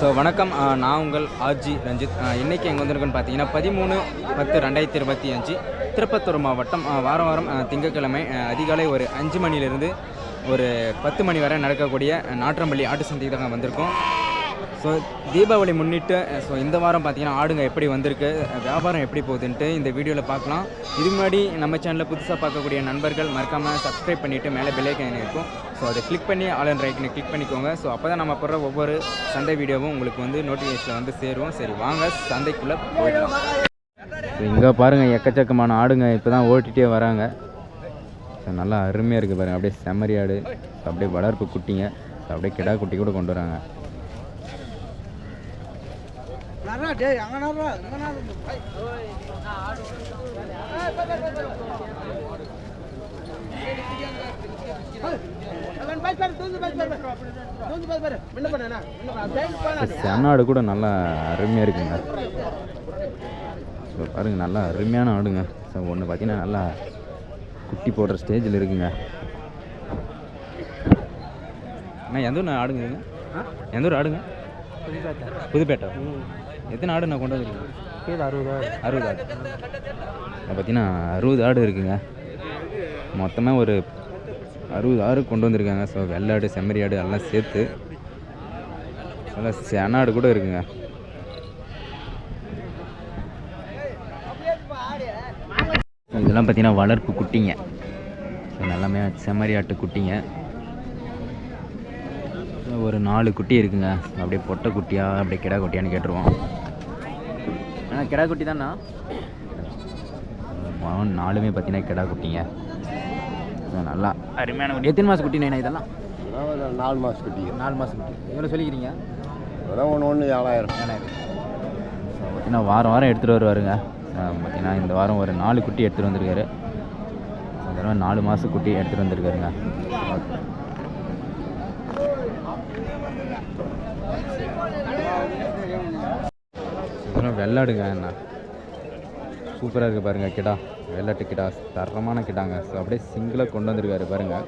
So வணக்கம். நான் உங்கள் ஆர்ஜி ரஞ்சித். இன்றைக்கி எங்கே வந்திருக்குன்னு பார்த்தீங்கன்னா பதிமூணு பத்து ரெண்டாயிரத்தி இருபத்தி அஞ்சு திருப்பத்தூர் மாவட்டம். வாரம் வாரம் திங்கக்கிழமை திங்கட்கிழமை அதிகாலை ஒரு அஞ்சு மணிலிருந்து ஒரு பத்து மணி வரை நடக்கக்கூடிய நாற்றம்பள்ளி ஆட்டு சந்தைக்கு தாங்க வந்திருக்கோம். ஸோ தீபாவளி முன்னிட்டு eh, ஸோ இந்த வாரம் பார்த்தீங்கன்னா ஆடுங்க எப்படி வந்திருக்கு eh, வியாபாரம் எப்படி போகுதுன்ட்டு இந்த வீடியோவில் பார்க்கலாம் இது முன்னாடி நம்ம சேனலில் புதுசாக பார்க்கக்கூடிய நண்பர்கள் மறக்காமல் சப்ஸ்கிரைப் பண்ணிவிட்டு மேலே பெல்லைக்கன் இருக்கும். ஸோ அதை கிளிக் பண்ணி ஆல் அண்ட் ரைக்கனை கிளிக் பண்ணிக்கோங்க. ஸோ அப்போ தான் நம்ம போடுற ஒவ்வொரு சந்தை வீடியோவும் உங்களுக்கு வந்து நோட்டிஃபிகேஷனில் வந்து சேருவோம் சரி வாங்க சந்தைக்குள்ளே போயிடலாம். இங்கே பாருங்கள் எக்கச்சக்கமான ஆடுங்க இப்போ தான் ஓட்டிகிட்டே வராங்க. ஸோ நல்லா அருமையாக இருக்குது பாருங்கள் அப்படியே செம்மறி ஆடு. அப்படியே வளர்ப்பு குட்டிங்க. அப்படியே கிடா குட்டி கூட கொண்டு வராங்க. சென்னாடு கூட நல்லா அருமையாக இருக்குங்க. ஸோ பாருங்கள் நல்லா அருமையான ஆடுங்க. ஸோ ஒன்று பார்த்தீங்கன்னா நல்லா குட்டி போடுற ஸ்டேஜில் இருக்குங்க. அண்ணா எந்த ஊர் ஆடுங்க எந்த ஊர் ஆடுங்க? புதுப்பேட்டை. எத்தனை ஆடு நான் கொண்டு வந்துருக்கீங்க? அறுபது அறுபது ஆடு. பார்த்தீங்கன்னா அறுபது ஆடு இருக்குங்க. மொத்தமாக ஒரு அறுபது ஆடு கொண்டு வந்திருக்காங்க. ஸோ வெள்ளாடு செம்மறி ஆடு எல்லாம் சேர்த்து நல்லா செனாடு கூட இருக்குங்க. இதெல்லாம் பார்த்தீங்கன்னா வளர்ப்பு குட்டிங்க. ஸோ எல்லாமே செம்மறி ஆட்டு குட்டிங்க. ஒரு நாலு குட்டி இருக்குங்க. அப்படியே பொட்டை குட்டியா அப்படியே கிடா குட்டியான்னு கேட்டுருவோம். அண்ணா கிடா குட்டி தானா? மகன் நாலுமே பார்த்தீங்கன்னா கிடா குட்டிங்க ஸோ நல்லா. அருமையான குட்டி. எத்தனை மாதம் குட்டிண்ணா இதெல்லாம்? நாலு மாதம் குட்டி. நாலு மாதம் குட்டி. எவ்வளோ சொல்லிக்கிறீங்க? அதான் ஒன்று ஒன்று ஏழாயிரம். ஏழாயிரம். ஸோ பார்த்தீங்கன்னா வாரம் வாரம் எடுத்துகிட்டு வருவாருங்க. பார்த்தீங்கன்னா இந்த வாரம் ஒரு நாலு குட்டி எடுத்துகிட்டு வந்திருக்காரு. தடவை நாலு மாதம் குட்டி எடுத்துகிட்டு வந்திருக்காருங்க இதெல்லாம் வெள்ளாடுங்க என்ன சூப்பராக இருக்குது பாருங்கள் கிடா. வெள்ளாட்டு கிடா. தரமான கிடாங்க. ஸோ அப்படியே சிங்கிளாக கொண்டு வந்திருக்காரு பாருங்கள்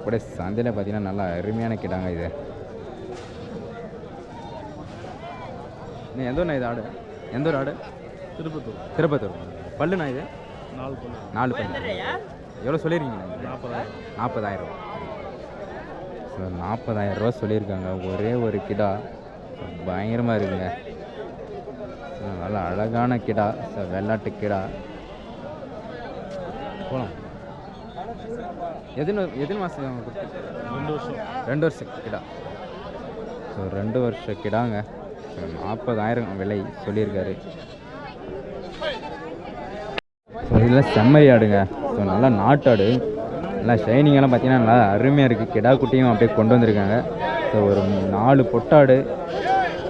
அப்படியே சந்தையில் பார்த்தீங்கன்னா நல்லா அருமையான கிடாங்க இது. நீ எந்த ஊர்ண்ணா இது ஆடு? எந்த ஒரு ஆடு? திருப்பத்தூர். திருப்பத்தூர். பல்லுண்ணா இது? நாலு பொண்ணு நாலு பல்லு. எவ்வளோ சொல்லியிருக்கீங்க? நாற்பதாயிரம். நாற்பதாயிரம். ஸோ நாற்பதாயிரம் ரூபா சொல்லியிருக்காங்க. ஒரே ஒரு கிடா. பயங்கரமாக இருக்குங்க. நல்லா அழகான கிடா வெள்ளாட்டு கிடா. போகலாம் எத்தனை எத்தனை மாதம் ரெண்டு வருஷம். ரெண்டு வருஷம் கிடா. ஸோ ரெண்டு வருஷ கிடாங்க. நாற்பதாயிரம் விலை சொல்லியிருக்காரு. ஸோ இதெல்லாம் செம்மறி ஆடுங்க. ஸோ நல்லா நாட்டாடு நல்லா ஷைனிங்கெல்லாம் பார்த்தீங்கன்னா நல்லா அருமையாக இருக்குது கிடா குட்டியும் அப்படியே கொண்டு வந்திருக்காங்க. ஸோ ஒரு நாலு பொட்டாடு.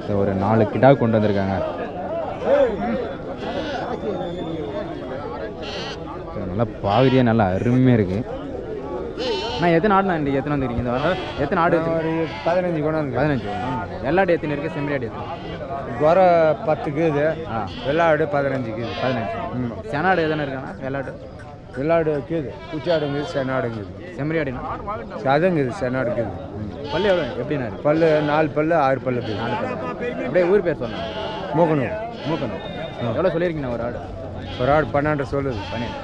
ஸோ ஒரு நாலு கிடா கொண்டு வந்திருக்காங்க ஸோ நல்லா பாகுதியாக நல்லா அருமையாக இருக்குது அண்ணா எத்தனை ஆடுண்ணா இன்றைக்கி எத்தனை வந்துருக்கீங்க? இந்த வாரம் எத்தனை ஆடு ஒரு பதினஞ்சு கொண்டாந்து பதினஞ்சு வெள்ளாடு எத்தனை இருக்குது செம்மறி ஆடு எத்தனை? குறை பத்துக்கு இது ஆ. வெள்ளாடு பதினஞ்சுக்கு இது பதினஞ்சு. ம். செனாடு எதனா இருக்காண்ணா வெள்ளாடு வெள்ளாடு இருக்குது குச்சாடுங்குது செனாடுங்குது செம்மறி ஆடுனா சதங்குது செனாடுக்குது பல்லு எவ்வளோ? இருக்கு? பல்லு நாலு பல்லு ஆறு பல்லு நாலு பல்லு. அப்படியே ஊர் பேர் சொன்னேன் மூக்கணும் மூக்கணும் எவ்வளோ சொல்லியிருக்கீங்கண்ணா ஒரு ஆடு? ஒரு ஆடு பன்னெண்டு சொல்லுது. பன்னெண்டு.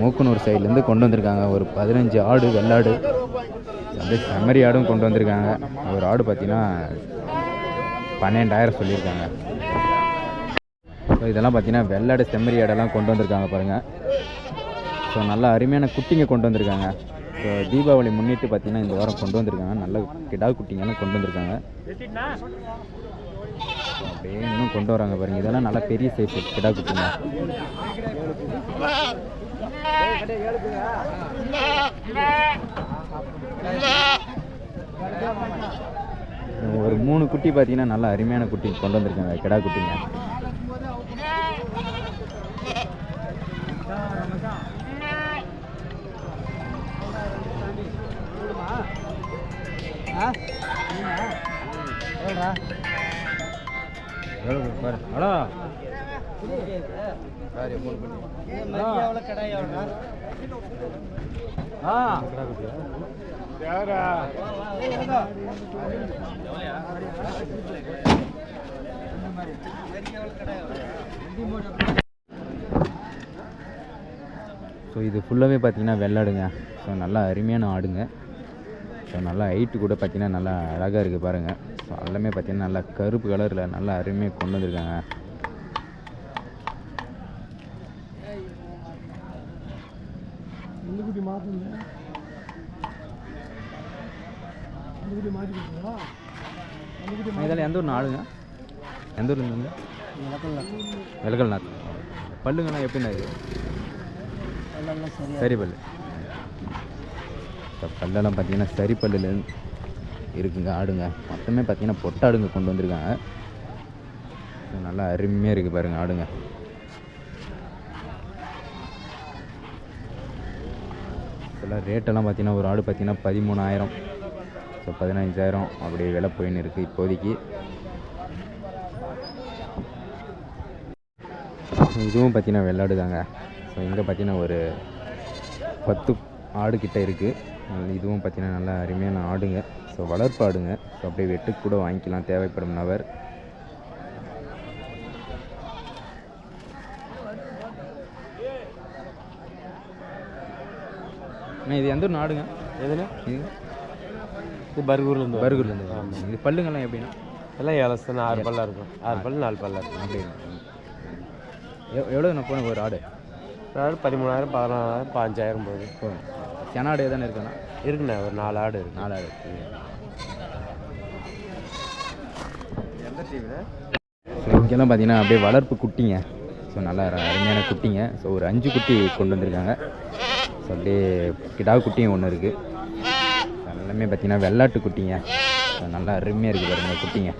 மூக்கனூர் சைட்லேருந்து கொண்டு வந்திருக்காங்க. ஒரு பதினஞ்சு ஆடு வெள்ளாடு. அப்படியே செம்மறி ஆடும் கொண்டு வந்திருக்காங்க. ஒரு ஆடு பார்த்தீங்கன்னா பன்னெண்டாயிரம் சொல்லியிருக்காங்க. ஸோ இதெல்லாம் பார்த்தீங்கன்னா வெள்ளாடு செம்மறி ஆடெல்லாம் கொண்டு வந்திருக்காங்க பாருங்கள் ஸோ நல்லா அருமையான குட்டிங்க கொண்டு வந்திருக்காங்க. ஸோ தீபாவளி முன்னிட்டு பார்த்தீங்கன்னா இந்த வாரம் கொண்டு வந்திருக்காங்க. நல்ல கிடா குட்டிங்கெல்லாம் கொண்டு வந்திருக்காங்க. அப்படியே இன்னும் கொண்டு வராங்க பாருங்கள் இதெல்லாம் நல்ல பெரிய சைஸ் கிடா குட்டிங்க. ஒரு மூணு குட்டி பார்த்தீங்கன்னா நல்லா அருமையான குட்டி கொண்டு வந்திருக்காங்க கிடா குட்டிங்க எவ்வளோ ஸோ இது ஃபுல்லாகவே பார்த்தீங்கன்னா வெள்ளாடுங்க. ஸோ நல்லா அருமையான ஆடுங்க. ஸோ நல்லா ஹைட்டு கூட பார்த்தீங்கன்னா நல்லா அழகாக இருக்குது பாருங்கள் ஸோ எல்லாமே பார்த்தீங்கன்னா நல்லா கருப்பு கலரில் நல்லா அருமையாக கொண்டு வந்திருக்காங்க. இதெல்லாம் எந்த ஊர் ஆடுங்க எந்த ஊர்லேருந்து வந்து வெலகல்நாத் பல்லுங்கெல்லாம் எப்படிண்ணா இது சரி பல்லு. இப்போ பல்லெல்லாம் பார்த்தீங்கன்னா சரி பல்லுல இருக்குங்க ஆடுங்க. மொத்தமே பார்த்தீங்கன்னா பொட்டாடுங்க கொண்டு வந்திருக்காங்க. நல்லா அருமையாக இருக்குது பாருங்க ஆடுங்க. இதெல்லாம் ரேட்டெல்லாம் பார்த்தீங்கன்னா ஒரு ஆடு பார்த்தீங்கன்னா பதிமூணாயிரம். ஸோ பதினஞ்சாயிரம் அப்படி விலை போயின்னு இருக்குது இப்போதைக்கு. இதுவும் பார்த்தீங்கன்னா வெள்ளாடு தாங்க. ஸோ இங்கே பார்த்தீங்கன்னா ஒரு பத்து ஆடு இருக்குது இதுவும் பார்த்தீங்கன்னா நல்லா அருமையான ஆடுங்க. ஸோ வளர்ப்பு ஆடுங்க. ஸோ அப்படியே வெட்டுக்கு கூட வாங்கிக்கலாம். தேவைப்படும் நபர் அண்ணா, இது எந்த ஒரு நாடுங்க? எதுல இது? இது பர்கூர்லேருந்து பர்கூர்லேருந்து இது பல்லுங்கெல்லாம் எப்படின்னா எல்லாம் ஏழசன ஆறு பல்லா இருக்கும். ஆறு பல்லு நாலு பல்லா இருக்கும். அப்படி எவ் எவ்வளோ நான் போன ஒரு ஆடு? ஆடு பதிமூணாயிரம் பதினாலாயிரம் பாஞ்சாயிரம் போகுது. போதும். செனாடு எதானே இருக்குண்ணா? இருக்குண்ணே ஒரு நாலு ஆடு இருக்கு. நாலு ஆடு. ஸோ இங்கெல்லாம் பார்த்தீங்கன்னா அப்படியே வளர்ப்பு குட்டிங்க. ஸோ நல்லா அருமையான குட்டிங்க. ஸோ ஒரு அஞ்சு குட்டி கொண்டு வந்திருக்காங்க. ஸோ அப்படியே கிடா குட்டியும் ஒன்று இருக்குது எல்லாமே பார்த்திங்கன்னா வெள்ளாட்டு குட்டிங்க. நல்லா அருமையாக இருக்குது பாருங்க குட்டிங்க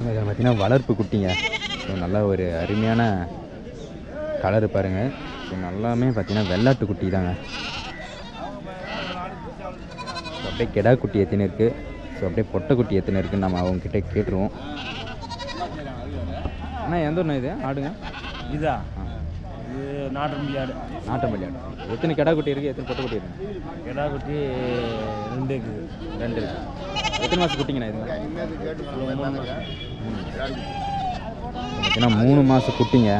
இதில் பார்த்தீங்கன்னா வளர்ப்பு குட்டிங்க? ஸோ நல்லா ஒரு அருமையான கலரு பாருங்கள் ஸோ நல்லாமே பார்த்தீங்கன்னா வெள்ளாட்டு குட்டி தாங்க. ஸோ அப்படியே கெடா குட்டி எத்தனை இருக்குது ஸோ அப்படியே பொட்டை குட்டி எத்தனை இருக்குன்னு நம்ம அவங்கக்கிட்ட கேட்டுருவோம். அண்ணா எந்த ஒன்று இது? ஆடுங்க. இதா? இது நாட்டு ஆடு நாட்டம் ஆடு எத்தனை கெடா குட்டி இருக்குது எத்தனை பொட்டை குட்டி இருக்குது கிடா குட்டி ரெண்டு இருக்குது ரெண்டு இருக்கு. எத்தனை மாதம் குட்டிங்கண்ணா இது பார்த்தீங்கன்னா மூணு மாதம் குட்டிங்க.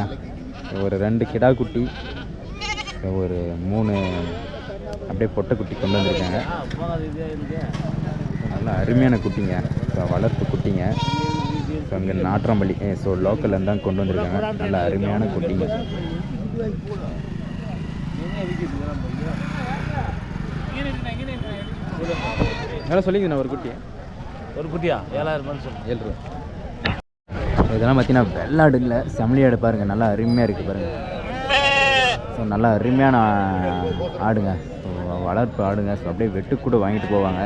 ஒரு ரெண்டு கிடா குட்டி ஒரு மூணு அப்படியே பொட்டை குட்டி கொண்டு வந்திருக்காங்க. நல்லா அருமையான குட்டிங்க. ஸோ வளர்ப்பு குட்டிங்க. ஸோ அங்கே நாற்றாம்பள்ளி ஸோ லோக்கல்ல தான் கொண்டு வந்திருக்காங்க. நல்லா அருமையான குட்டிங்க. எவ்வளோ சொல்லிங்கண்ணா ஒரு குட்டி ஒரு குட்டியா? ஏழாயிரம் ரூபான்னு சொல்லுங்க ஏழு ரூபா. இதெல்லாம் பார்த்தீங்கன்னா வெள்ளாடு இல்லை செம்மலியாடு பாருங்கள் நல்லா அருமையாக இருக்குது பாருங்கள் ஸோ நல்லா அருமையான ஆடுங்க. ஸோ வளர்ப்பு ஆடுங்க. ஸோ அப்படியே வெட்டு கூட வாங்கிட்டு போவாங்க.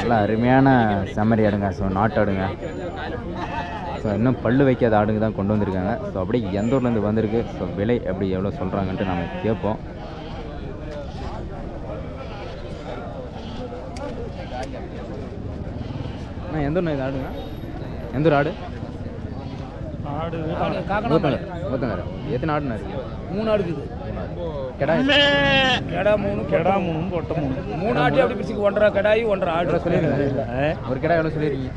நல்லா அருமையான செம்மறி ஆடுங்க. ஸோ நாட்டாடுங்க ஸோ இன்னும் பல்லு வைக்காத ஆடுங்க தான் கொண்டு வந்திருக்காங்க. ஸோ அப்படியே எந்த ஊர்லேருந்து வந்திருக்கு? ஸோ விலை அப்படி எவ்வளோ சொல்கிறாங்கன்ட்டு நம்ம கேட்போம். எந்த ஊர்ண்ணா இது ஆடுங்க? எந்த ஒரு ஆடு? ஆடு ஊத்தங்கரை ஊத்தங்கரை எத்தனை இருக்கு? மூணு ஆடு இருக்குது. கெடா கெடா மூணு கெடா மூணு. பொட்டை மூணு. மூணு ஆட்டி அப்படி பிடிச்சி ஒன்றரை கடாயி ஒன்றரை ஆடு. சொல்லிடுங்க ஒரு கெடா எவ்வளோ சொல்லிடுறீங்க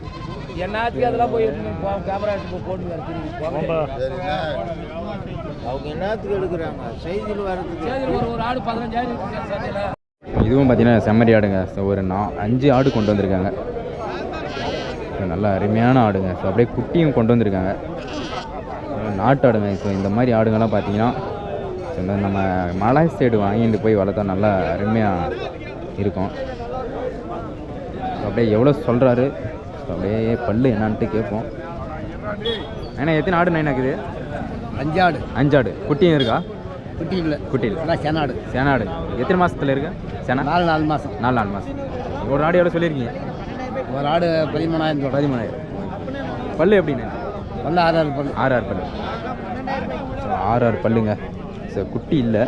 என்னத்துக்கு அதெல்லாம் போய் கேமரா எடுத்து போட்டு அவங்க என்னத்துக்கு எடுக்கிறாங்க? செய்தியில் வர்றதுக்கு ஒரு ஒரு ஆடு பதினஞ்சாயிரம் இதுவும் பார்த்தீங்கன்னா செம்மறி ஆடுங்க. ஒரு நா அஞ்சு ஆடு கொண்டு வந்திருக்காங்க. ஸோ நல்லா அருமையான ஆடுங்க. ஸோ அப்படியே குட்டியும் கொண்டு வந்திருக்காங்க. நாட்டு ஆடுங்க. ஸோ இந்த மாதிரி ஆடுங்கள்லாம் பார்த்தீங்கன்னா நம்ம மலை சைடு வாங்கிட்டு போய் வளர்த்தா நல்லா அருமையாக இருக்கும். அப்படியே எவ்வளோ சொல்கிறாரு ஸோ அப்படியே பல்லு என்னான்ட்டு கேட்போம். ஏன்னா எத்தனை ஆடு நைனா இருக்குது அஞ்சாடு அஞ்சாடு குட்டியும் இருக்கா? குட்டி இல்லை. குட்டி இல்லை. செனாடு. சேனாடு. எத்தனை மாசத்துல இருக்கு? சேனா? நாலு நாலு மாதம் நாலு நாலு மாதம் ஒரு ஆடு எவ்வளோ சொல்லியிருக்கீங்க? ஒரு ஆடு பதிமூணாயிரம் சொல்கிறேன். பதிமூணாயிரம். பல்லு எப்படிண்ணே? வந்து ஆறாறு பல்லு. ஆறு ஆறு பல்லு. ஸோ ஆறு ஆறு பல்லுங்க. ஸோ குட்டி இல்லை.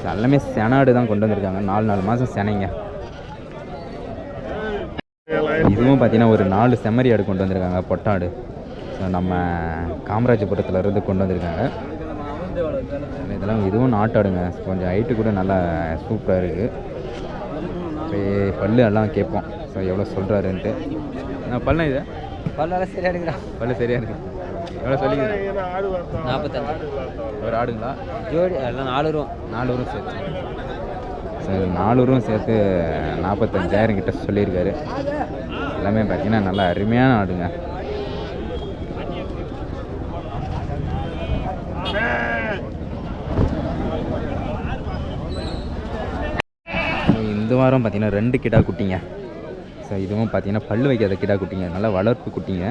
ஸோ எல்லாமே செனாடு தான் கொண்டு வந்திருக்காங்க. நாலு நாலு மாதம் செனைங்க. இதுவும் பார்த்தீங்கன்னா ஒரு நாலு செம்மறி ஆடு கொண்டு வந்திருக்காங்க பொட்டாடு. ஸோ நம்ம காமராஜபுரத்துல இருந்து கொண்டு வந்திருக்காங்க. இதெல்லாம் இதுவும் நாட்டாடுங்க கொஞ்சம் ஹைட்டு கூட நல்லா சூப்பராக இருக்குது பல்லு எல்லாம் கேட்போம். ஸோ எவ்வளோ சொல்கிறாருன்ட்டு. நான் பல்ல இது? பல்லெல்லாம் சரியா எடுக்கிறான் பல்லு சரியாக இருக்கு. எவ்வளோ சொல்லிங்க நாற்பத்தஞ்சு. ஒரு ஆடுங்களா? ஜோடி எல்லாம் நாலு ரூபா. சேர்த்து. சரி ரூபா சேர்த்து நாற்பத்தஞ்சாயிரம் கிட்ட சொல்லியிருக்காரு. எல்லாமே பார்த்தீங்கன்னா நல்லா அருமையான ஆடுங்க. இந்த வாரம் பார்த்தீங்கன்னா ரெண்டு கிடா குட்டிங்க. ஸோ இதுவும் பார்த்தீங்கன்னா பல்லு வைக்காத கிடா குட்டிங்க. நல்லா வளர்ப்பு குட்டிங்க.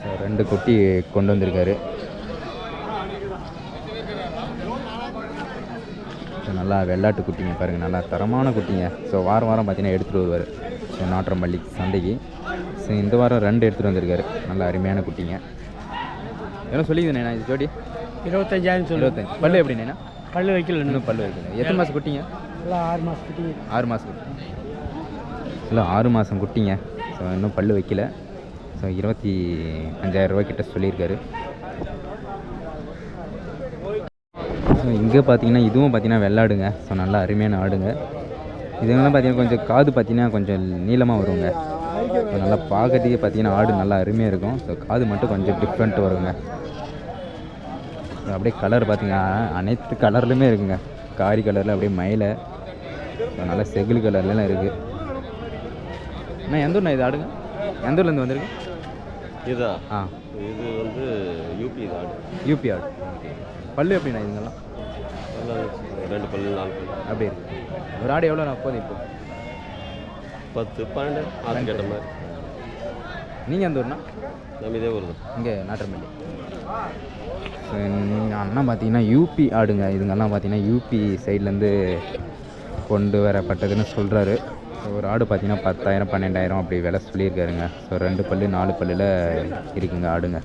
ஸோ ரெண்டு குட்டி கொண்டு வந்திருக்காரு. ஸோ நல்லா வெள்ளாட்டு குட்டிங்க பாருங்கள் நல்லா தரமான குட்டிங்க. ஸோ வாரம் வாரம் பார்த்தீங்கன்னா எடுத்துகிட்டு வருவார். ஸோ நாற்றம்பள்ளி சந்தைக்கு. ஸோ இந்த வாரம் ரெண்டு எடுத்துகிட்டு வந்திருக்காரு. நல்ல அருமையான குட்டிங்க. எவ்வளோ சொல்லிக்கிறேண்ணா இது ஜோடி? இருபத்தஞ்சாயிரம் இருபத்தஞ்சு. பல்லு எப்படிண்ணா? பல்லு வைக்கல இன்னும் பல்லு வைக்கல. எத்தனை மாதம் குட்டிங்க? எல்லாம் ஆறு மாதத்துக்கு ஆறு மாதம் குட்டி. இல்லை ஆறு மாதம் குட்டிங்க. ஸோ இன்னும் பல் வைக்கல. ஸோ இருபத்தி அஞ்சாயிரம் சொல்லியிருக்காரு. ஸோ இங்கே பார்த்தீங்கன்னா இதுவும் பார்த்தீங்கன்னா வெள்ளாடுங்க. ஸோ நல்லா அருமையான ஆடுங்க. இதுங்கெல்லாம் பார்த்தீங்கன்னா கொஞ்சம் காது பார்த்தீங்கன்னா கொஞ்சம் நீளமாக வருங்க. ஸோ நல்லா பார்க்கறதுக்கே பார்த்தீங்கன்னா ஆடு நல்லா அருமையாக இருக்கும். ஸோ காது மட்டும் கொஞ்சம் டிஃப்ரெண்ட் வருங்க. அப்படியே கலர் பார்த்தீங்கன்னா அனைத்து கலர்லையுமே இருக்குங்க. காரி கலரில் அப்படியே மயிலை. ஸோ நல்லா செகில் கலர்லாம் இருக்குது அண்ணா எந்த ஊர்ண்ணா இது ஆடுங்க? எந்த ஊர்லேருந்து வந்திருக்கு இதா? ஆ. இது வந்து யூபி தான் யூபி ஆடு. பல்லு எப்படிண்ணா இதுங்கெல்லாம்? ரெண்டு பல்லு நாலு பல்லு. அப்படி இருக்கு. ஒரு ஆடு எவ்வளோ நான் போதும் இப்போ? பத்து பன்னெண்டு ஆசை கேட்ட மாதிரி. நீங்கள் எந்த ஊர்னா நம்ம இதே ஊர் தான். இங்கே ஸோ எங்கள் அண்ணன் பார்த்தீங்கன்னா யூபி ஆடுங்க. இதுங்கெல்லாம் பார்த்தீங்கன்னா யூபி சைட்லேருந்து கொண்டு வரப்பட்டதுன்னு சொல்கிறாரு ஸோ ஒரு ஆடு பார்த்தீங்கன்னா பத்தாயிரம் பன்னெண்டாயிரம் அப்படி விலை சொல்லியிருக்காருங்க. ஸோ ரெண்டு பல்லு நாலு பல்லில் இருக்குங்க ஆடுங்க.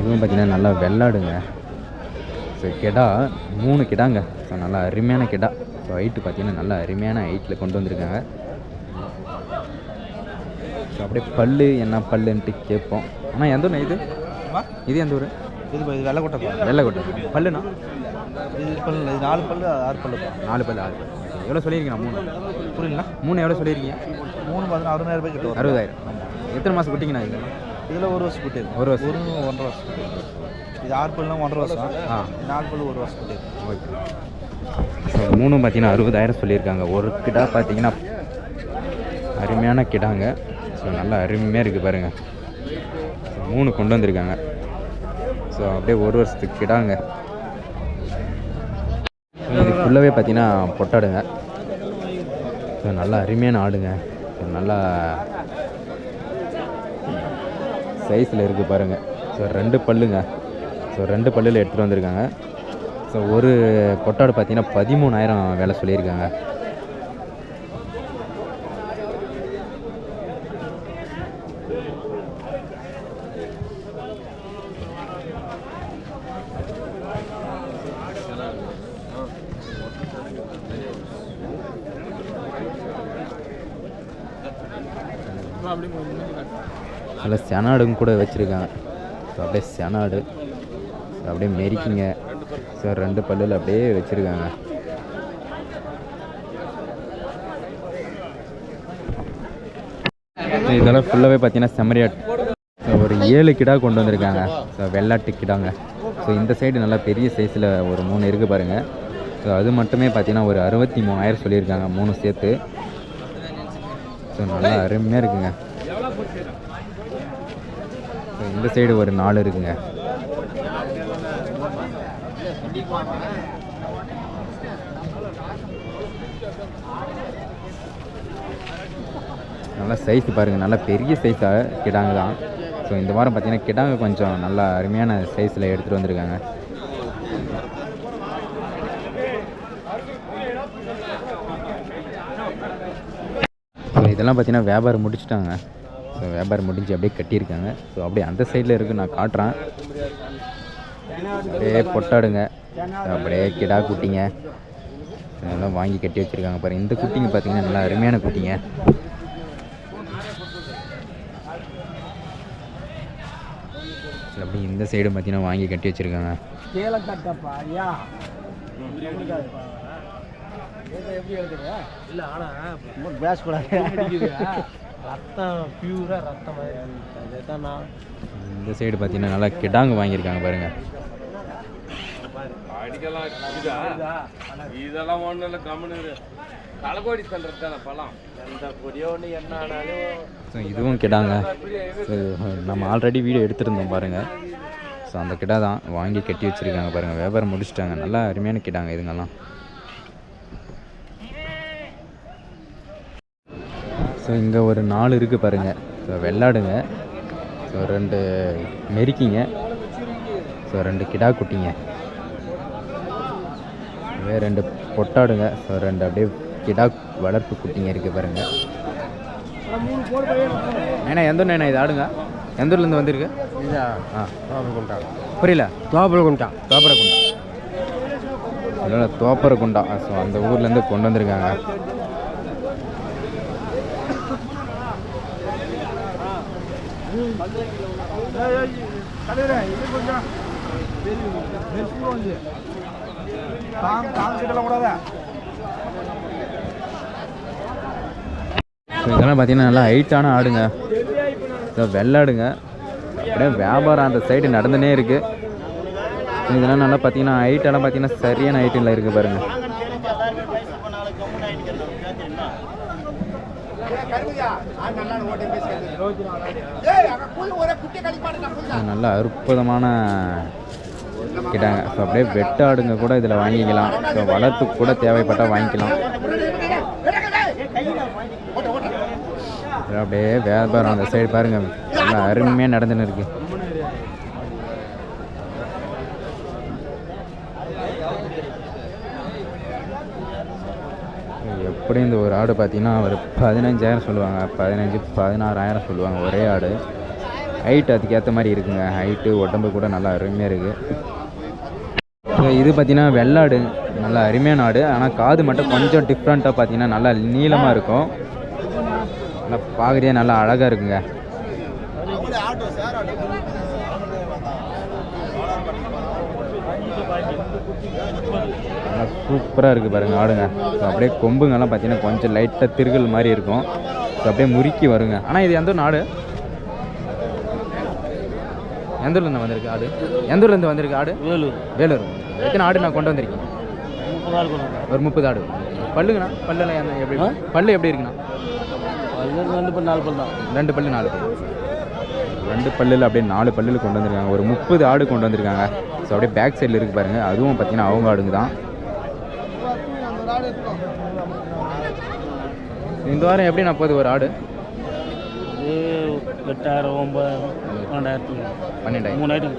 இதுவும் பார்த்தீங்கன்னா நல்லா வெள்ளாடுங்க. ஸோ கெடா மூணு கிடாங்க. ஸோ நல்லா அருமையான கிடா. ஸோ ஹைட்டு பார்த்தீங்கன்னா நல்லா அருமையான ஹைட்டில் கொண்டு வந்திருக்காங்க. ஸோ அப்படியே பல்லு என்ன பல்லுன்ட்டு கேட்போம். ஆனால் எந்த ஊர்ண்ணா இது? இது எந்த ஊர்? இது இது வெள்ளக்கோட்டை வெள்ளைக்கோட்டை பல்லுண்ணா? இது பல்லு இது நாலு பல்லு ஆறு பல்லு நாலு பல்லு ஆறு பல்லு. எவ்வளோ சொல்லியிருக்கீங்க? மூணு. புரியல. மூணு எவ்வளோ சொல்லியிருக்கீங்க? மூணு பார்த்தீங்கன்னா அறுபதாயிரம் ரூபாய் கிட்ட அறுபதாயிரம். எத்தனை மாதம் குட்டிங்கண்ணா இது? இதில் ஒரு வருஷம் குட்டி ஒரு வருஷம். ஒரு ஒன்றரை வருஷம் இது ஆறு பல்லுனா ஒன்றரை வருஷம். ஆ. நாலு பல்லு ஒரு வருஷம் குட்டி ஓகே. ஸோ மூணும் பார்த்தீங்கன்னா அறுபதாயிரம் சொல்லியிருக்காங்க. ஒரு கிடா பார்த்தீங்கன்னா அருமையான கிடாங்க. ஸோ நல்லா அருமையாக இருக்குது பாருங்கள் மூணு கொண்டு வந்திருக்காங்க. ஸோ அப்படியே ஒரு வருஷத்துக்கு கிடாங்க. ஃபுல்லாகவே பார்த்தீங்கன்னா பொட்டாடுங்க. ஸோ நல்லா அருமையான ஆடுங்க. ஸோ நல்லா சைஸில் இருக்குது பாருங்கள் ஸோ ரெண்டு பல்லுங்க. ஸோ ரெண்டு பல்லில் எடுத்துகிட்டு வந்திருக்காங்க. ஸோ ஒரு கொட்டாடு பார்த்தீங்கன்னா பதிமூணாயிரம் வேலை சொல்லியிருக்காங்க. அதில் செனாடும் கூட வச்சுருக்காங்க. ஸோ அப்படியே செனாடு ஸோ அப்படியே மெரிக்கிங்க. ஸோ ரெண்டு பல்லில் அப்படியே வச்சுருக்காங்க. இதெல்லாம் ஃபுல்லாகவே பார்த்தீங்கன்னா செம்மறியாட் ஸோ ஒரு ஏழு கிடா கொண்டு வந்திருக்காங்க. ஸோ வெள்ளாட்டு கிடாங்க. ஸோ இந்த சைடு நல்லா பெரிய சைஸில் ஒரு மூணு இருக்குது பாருங்கள் ஸோ அது மட்டுமே பார்த்தீங்கன்னா ஒரு அறுபத்தி மூணாயிரம் சொல்லியிருக்காங்க. மூணு சேர்த்து. ஸோ நல்லா அருமையாக இருக்குங்க. இந்த சைடு ஒரு நாலு இருக்குங்க. நல்லா சைஸ் பாருங்கள் நல்லா பெரிய சைஸாக கிடாங்க தான். ஸோ இந்த வாரம் பார்த்தீங்கன்னா கிடாங்க கொஞ்சம் நல்லா அருமையான சைஸில் எடுத்துகிட்டு வந்திருக்காங்க. இதெல்லாம் பார்த்தீங்கன்னா வியாபாரம் முடிச்சிட்டாங்க. ஸோ வியாபாரம் முடிஞ்சு அப்படியே கட்டியிருக்காங்க. ஸோ அப்படியே அந்த சைடில் இருக்குது நான் காட்டுறேன். அப்படியே பொட்டாடுங்க. அப்படியே கிடா குட்டிங்க. இதெல்லாம் வாங்கி கட்டி வச்சுருக்காங்க பாருங்க. இந்த குட்டிங்க பார்த்தீங்கன்னா நல்லா அருமையான குட்டிங்க. அப்படி இந்த சைடு பார்த்தீங்கன்னா வாங்கி கட்டி வச்சுருக்காங்க. இல்லை ஆனால் பேசக்கூடாது. ரத்தம் பியூரா ரத்தம் மாதிரி அதுதான் நான் இந்த சைடு பார்த்தீங்கன்னா நல்லா கிடாங்க வாங்கியிருக்காங்க பாருங்க. இதெல்லாம் ஒன்றும் இல்லை கம்முனு தலைக்கோடி தள்ளுறது தானே பழம்? எந்த பொடியோ ஒன்று என்ன ஆனாலும் ஸோ இதுவும் கிடாங்க. நம்ம ஆல்ரெடி வீடியோ எடுத்திருந்தோம் பாருங்கள் ஸோ அந்த கிடா தான் வாங்கி கட்டி வச்சுருக்காங்க பாருங்கள் வியாபாரம் முடிச்சிட்டாங்க. நல்லா அருமையான கிடாங்க இதுங்கெல்லாம். ஸோ இங்கே ஒரு நாலு இருக்குது பாருங்கள் ஸோ வெள்ளாடுங்க. ஸோ ரெண்டு மெரிக்கிங்க ஸோ ரெண்டு கிடா குட்டிங்க. வே ரெண்டு பொட்டாடுங்க. ஸோ ரெண்டு அப்படியே கிடா வளர்ப்பு குட்டிங்க இருக்குது பாருங்கள் ஏண்ணா எந்த ஊர்ண்ணா இது ஆடுங்க? எந்த ஊர்லேருந்து வந்திருக்கு? ஆ. தோப்பரகுண்டா. புரியல. தோப்பரகுண்டா. தோப்பரகுண்டா. இல்லை தோப்பரகுண்டா. ஸோ அந்த ஊர்லேருந்து கொண்டு வந்திருக்காங்க. இதெல்லாம் பார்த்தீங்கன்னா நல்லா ஹைட்டான ஆடுங்க. ஸோ வெள்ளாடுங்க அப்படியே வியாபாரம் அந்த சைடு நடந்துனே இருக்குது இதெல்லாம் நல்லா பார்த்தீங்கன்னா ஹைட்டெல்லாம் பார்த்தீங்கன்னா சரியான ஹைட்டில் இருக்குது பாருங்கள் நல்ல அற்புதமான கிட்டாங்க. ஸோ அப்படியே வெட்டாடுங்க கூட இதில் வாங்கிக்கலாம். ஸோ வளர்ப்புக்கு கூட தேவைப்பட்டால் வாங்கிக்கலாம். அப்படியே வியாபாரம் அந்த சைடு பாருங்க. நல்லா அருமையாக நடந்துன்னு இருக்கு. எப்படியும் இந்த ஒரு ஆடு பார்த்தீங்கன்னா ஒரு பதினஞ்சாயிரம் சொல்லுவாங்க. பதினஞ்சு பதினாறாயிரம் சொல்லுவாங்க. ஒரே ஆடு. ஹைட் அதுக்கேற்ற மாதிரி இருக்குங்க. ஹைட்டு உடம்பு கூட நல்லா அருமையாக இருக்குது இது பார்த்தீங்கன்னா வெள்ளாடு நல்லா அருமையான ஆடு. ஆனால் காது மட்டும் கொஞ்சம் டிஃப்ரெண்ட்டாக பார்த்தீங்கன்னா நல்லா நீளமாக இருக்கும். நல்லா பார்க்குறதே நல்லா அழகாக இருக்குங்க நல்லா சூப்பராக இருக்குது பாருங்க ஆடுங்க. ஸோ அப்படியே கொம்புங்கெல்லாம் பார்த்தீங்கன்னா கொஞ்சம் லைட்டாக திருகல் மாதிரி இருக்கும். ஸோ அப்படியே முறுக்கி வருங்க. ஆனால் இது எந்த நாடு எந்த ஊர்லேருந்து வந்திருக்கு ஆடு? எந்த ஊர்லேருந்து வந்திருக்கு ஆடு? வேலூர். வேலூர். எத்தனை ஆடு நான் கொண்டு வந்திருக்கேன்? ஒரு முப்பது ஆடு. பல்லுங்கண்ணா? பல்லெல்லாம் என்ன எப்படி பல்லு எப்படி இருக்குண்ணா? வந்து இப்போ நாலு பல் தான். ரெண்டு பல்லு நாலு ரெண்டு பல்லில் அப்படியே நாலு பல்லில் கொண்டு வந்திருக்காங்க. ஒரு முப்பது ஆடு கொண்டு வந்திருக்காங்க. ஸோ அப்படியே பேக் சைடில் இருக்கு பாருங்க. அதுவும் பார்த்தீங்கன்னா அவங்க ஆடுங்க தான். இந்த வாரம் எப்படி நான் போகுது ஒரு ஆடு? எட்டாயிரம் ஒம்பதாயிரம் பன்னெண்டாயிரம். மூணாயிரம்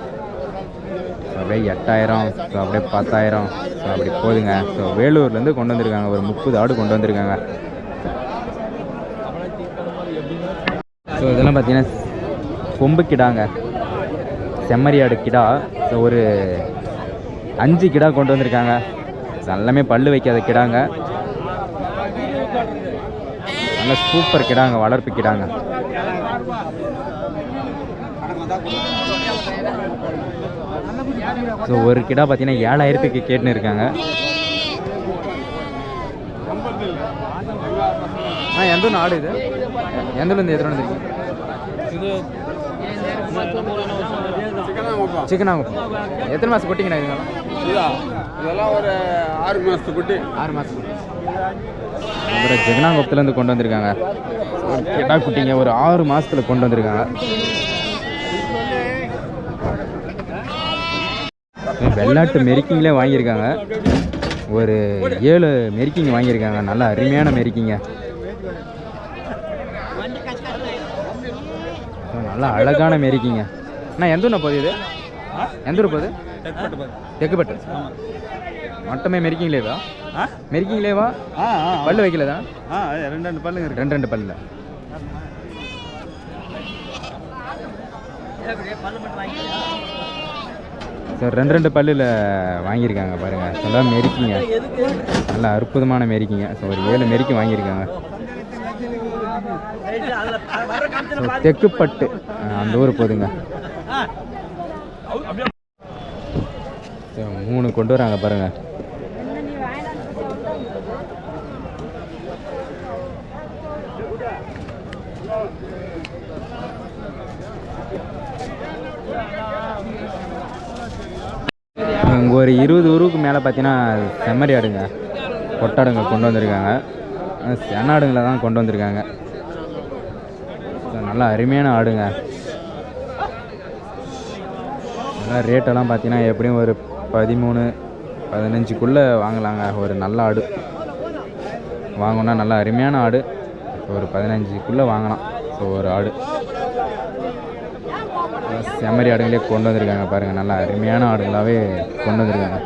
அப்படியே எட்டாயிரம் ஸோ அப்படியே பத்தாயிரம் ஸோ அப்படி போகுதுங்க. ஸோ வேலூர்லேருந்து கொண்டு வந்திருக்காங்க. ஒரு முப்பது ஆடு கொண்டு வந்திருக்காங்க. ஸோ இதெல்லாம் பார்த்தீங்கன்னா கொம்பு கிடாங்க. செம்மறி ஆடு கிடா. ஸோ ஒரு அஞ்சு கிடா கொண்டு வந்திருக்காங்க. எல்லாமே பல்லு வைக்காத கிடாங்க. நல்ல சூப்பர் கிடாங்க வளர்ப்பு கிடாங்க. ஸோ ஒரு கிடா பார்த்தீங்கன்னா ஏழாயிரத்துக்கு கேட்டுன்னு இருக்காங்க. ஆ எந்த நாடு இது? எந்த ஊர்லேருந்து எத்தனை இது சிக்கனாகுப்பம் எத்தனை மாதம் குட்டிங்கண்ணா இதுங்கெல்லாம் இதெல்லாம்? ஒரு ஆறு மாதத்து குட்டி. ஆறு மாதம் குட்டி. அப்புறம் ஜெகனாங்குப்பத்துலேருந்து கொண்டு வந்திருக்காங்க. ஒரு கிடா குட்டிங்க ஒரு ஆறு மாதத்தில் கொண்டு வந்திருக்காங்க. வெள்ளாட்டு மெரிக்கிங்களே வாங்கியிருக்காங்க. ஒரு ஏழு மெரிக்கிங் வாங்கியிருக்காங்க. நல்ல அருமையான மெரிக்கிங்க. நல்லா அழகான மெரிக்கிங்க. அண்ணா எந்த ஊர்ண்ணா போகுது இது? எந்த ஊர் போகுது? தெக்குப்பட்டு மெரிக்கிங்லேவா ஆ? ஆ பல்லு வைக்கலதா ஆ ரெண்டு ரெண்டு இருக்கு. ரெண்டு ரெண்டு பல்ல. சார் ரெண்டு ரெண்டு பல்லில் வாங்கியிருக்காங்க பாருங்கள் எல்லாம் மெரிக்கிங்க. நல்லா அற்புதமான மெரிக்கிங்க. ஸோ ஒரு ஏழு மெரிக்கு வாங்கியிருக்காங்க. தெக்குப்பட்டு. அந்த ஊர் போதுங்க. மூணு கொண்டு வராங்க பாருங்கள் இங்கே ஒரு இருபது ஊருக்கு மேலே பார்த்தீங்கன்னா செம்மறி ஆடுங்க. கொட்டாடுங்க கொண்டு வந்திருக்காங்க. சென்னாடுங்களை தான் கொண்டு வந்திருக்காங்க. நல்லா அருமையான ஆடுங்க. நல்லா ரேட்டெல்லாம் பார்த்தீங்கன்னா எப்படியும் ஒரு பதிமூணு பதினஞ்சுக்குள்ளே வாங்கலாங்க. ஒரு நல்ல ஆடு. வாங்கினா நல்லா அருமையான ஆடு. ஒரு பதினஞ்சுக்குள்ளே வாங்கலாம். ஸோ ஒரு ஆடு. செம்மறி ஆடுங்களே கொண்டு வந்திருக்காங்க பாருங்கள் நல்லா அருமையான ஆடுங்களாகவே கொண்டு வந்திருக்காங்க.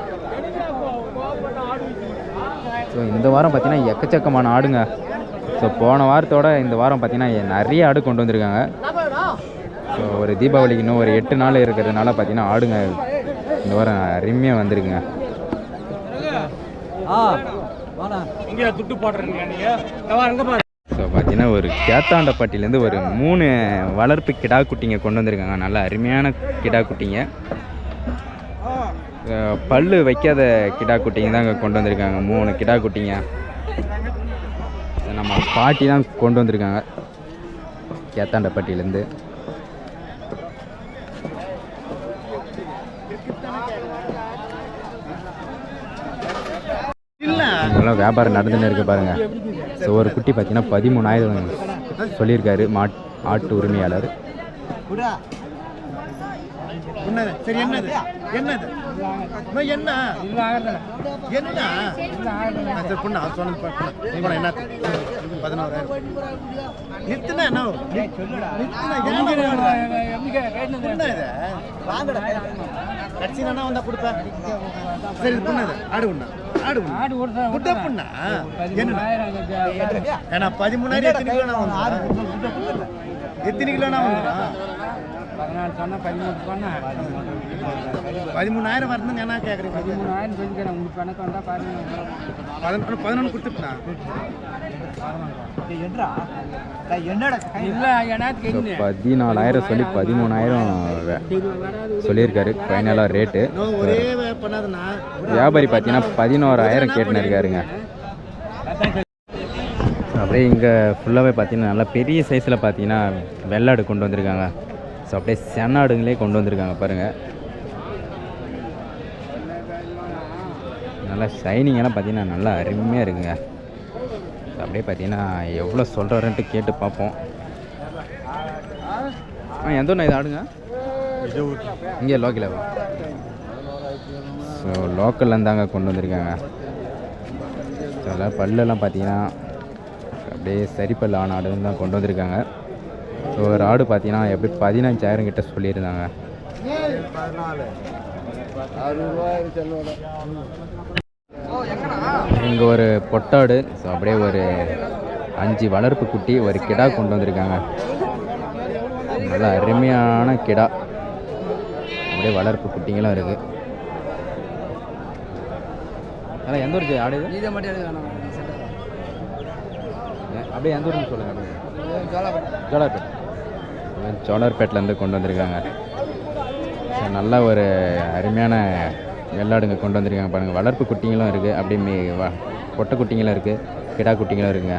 ஸோ இந்த வாரம் பார்த்தீங்கன்னா எக்கச்சக்கமான ஆடுங்க. ஸோ போன வாரத்தோட இந்த வாரம் பார்த்தீங்கன்னா நிறைய ஆடு கொண்டு வந்திருக்காங்க. ஸோ ஒரு தீபாவளிக்கு இன்னும் ஒரு எட்டு நாள் இருக்கிறதுனால பார்த்தீங்கன்னா ஆடுங்க இந்த வாரம் அருமையாக வந்திருக்குங்க. ஸோ பார்த்தீங்கன்னா ஒரு கேத்தாண்டப்பட்டிலேருந்து ஒரு மூணு வளர்ப்பு கிடா குட்டிங்க கொண்டு வந்திருக்காங்க. நல்ல அருமையான கிடா குட்டிங்க பல்லு வைக்காத கிடா குட்டிங்க தான் கொண்டு வந்திருக்காங்க. மூணு கிடா குட்டிங்க நம்ம பாட்டி தான் கொண்டு வந்திருக்காங்க. கேத்தாண்டப்பட்டியிலேருந்து. இதெல்லாம் வியாபாரம் நடந்துன்னு இருக்கு பாருங்க. ஸோ ஒரு குட்டி பார்த்தீங்கன்னா பதிமூணாயிரம் சொல்லியிருக்காரு மாட் ஆட்டு உரிமையாளர். சரி என்னது? என்னது? என்ன? என்ன? சரி பொண்ணு அது சொன்னது என்ன? பதினோராயிரம் நித்துனா என்ன? என்ன இது. கடைசி நான் வந்தா கொடுப்பேன் சரி இது பொண்ணு இது. ஆடு ஒண்ணா ஆடு ஒண்ணு குட்டை பொண்ணா? என்ன ஏன்னா பதிமூணாயிரம் எத்தனை கிலோ நான் வந்து எத்தனை கிலோ நான் பதினாலு சொன்னால் பதிமூணு சொன்னேன் பதிமூணாயிரம் வரணும்னு என்ன கேட்குறீங்க பதிமூணாயிரம் செஞ்சுக்கிறேன் உங்களுக்கு கணக்கு வந்தால் பதினொன்று பதினொன்று பதினொன்று கொடுத்துட்டா? இல்லை எனக்கு ஸோ பதினாலாயிரம் சொல்லி பதிமூணாயிரம் சொல்லியிருக்காரு. ஃபைனலாக ரேட்டு வியாபாரி பார்த்தீங்கன்னா பதினோராயிரம் கேட்டுன்னு இருக்காருங்க அப்படியே இங்கே ஃபுல்லாகவே பார்த்தீங்கன்னா நல்லா பெரிய சைஸில் பார்த்தீங்கன்னா வெள்ளாடு கொண்டு வந்திருக்காங்க. ஸோ அப்படியே சென்னாடுங்களே கொண்டு வந்திருக்காங்க பாருங்கள் நல்லா ஷைனிங்கெல்லாம் பார்த்தீங்கன்னா நல்லா அருமையாக இருக்குங்க. ஸோ அப்படியே பார்த்தீங்கன்னா எவ்வளோ சொல்கிறாருன்ட்டு கேட்டு பார்ப்போம். ஆ எந்த ஒன்று இது ஆடுங்க? இங்கே லோக்கலாவா ஸோ லோக்கல்லேருந்து கொண்டு வந்திருக்காங்க. ஸோ பல்லெல்லாம் பார்த்தீங்கன்னா அப்படியே சரி பல்லு ஆன ஆடுன்னு தான் கொண்டு வந்திருக்காங்க. ஸோ ஒரு ஆடு பார்த்தீங்கன்னா எப்படி பதினஞ்சாயிரம் கிட்ட சொல்லியிருந்தாங்க. இங்கே ஒரு பொட்டாடு ஸோ அப்படியே ஒரு அஞ்சு வளர்ப்பு குட்டி ஒரு கிடா கொண்டு வந்திருக்காங்க. நல்ல அருமையான கிடா. அப்படியே வளர்ப்பு குட்டிங்களும் இருக்குது அதெல்லாம் எந்த ஊர் ஆடு அப்படியே எந்த ஊர்னு சொல்லுங்கள் அப்படியே. ஜோலார்பேட் ஜோலார்பேட்லேருந்து கொண்டு வந்திருக்காங்க. நல்ல ஒரு அருமையான வெள்ளாடுங்க கொண்டு வந்திருக்காங்க பாருங்கள் வளர்ப்பு குட்டிங்களும் இருக்குது அப்படியே வ- பொட்டை குட்டிங்களும் இருக்குது கிடா குட்டிங்களும் இருக்குங்க.